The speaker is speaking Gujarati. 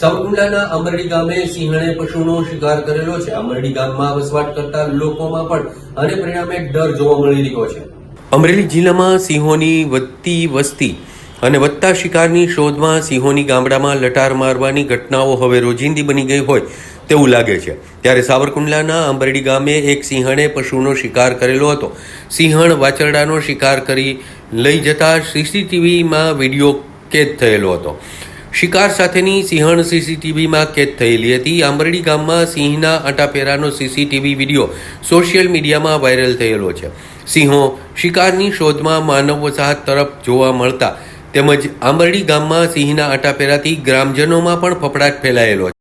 સાવરકુંડલાના અમરડી ગામે સિંહણે પશુનો શિકાર કરેલો છે. અમરડી ગામમાં વસવાટ કરતા લોકોમાં પણ અને પરિણામે ડર જોવા મળી રહ્યો છે. અમરેલી જિલ્લામાં સિંહોની વધતી વસ્તી અને વધતા શિકારની શોધમાં સિંહોની ગામડામાં લટાર મારવાની ઘટનાઓ હવે રોજિંદી બની ગઈ હોય તેવું લાગે છે. ત્યારે સાવરકુંડલાના અંબરડી ગામે એક સિંહણે પશુનો શિકાર કરેલો હતો. સિંહણ વાછરડાનો શિકાર કરી લઈ જતા સીસીટીવીમાં વીડિયો કેદ થયેલો હતો. શિકાર સાથેની સિંહણ સીસીટીવીમાં કેદ થયેલી હતી. આંબરડી ગામમાં સિંહના અટાપેરાનો સીસીટીવી વીડિયો સોશિયલ મીડિયામાં વાયરલ થયેલો છે. સિંહો શિકારની શોધમાં માનવ વસાહત તરફ જોવા મળતા તેમજ આંબરડી ગામમાં સિંહના અટાપેરાથી ગ્રામજનોમાં પણ ફફડાટ ફેલાયેલો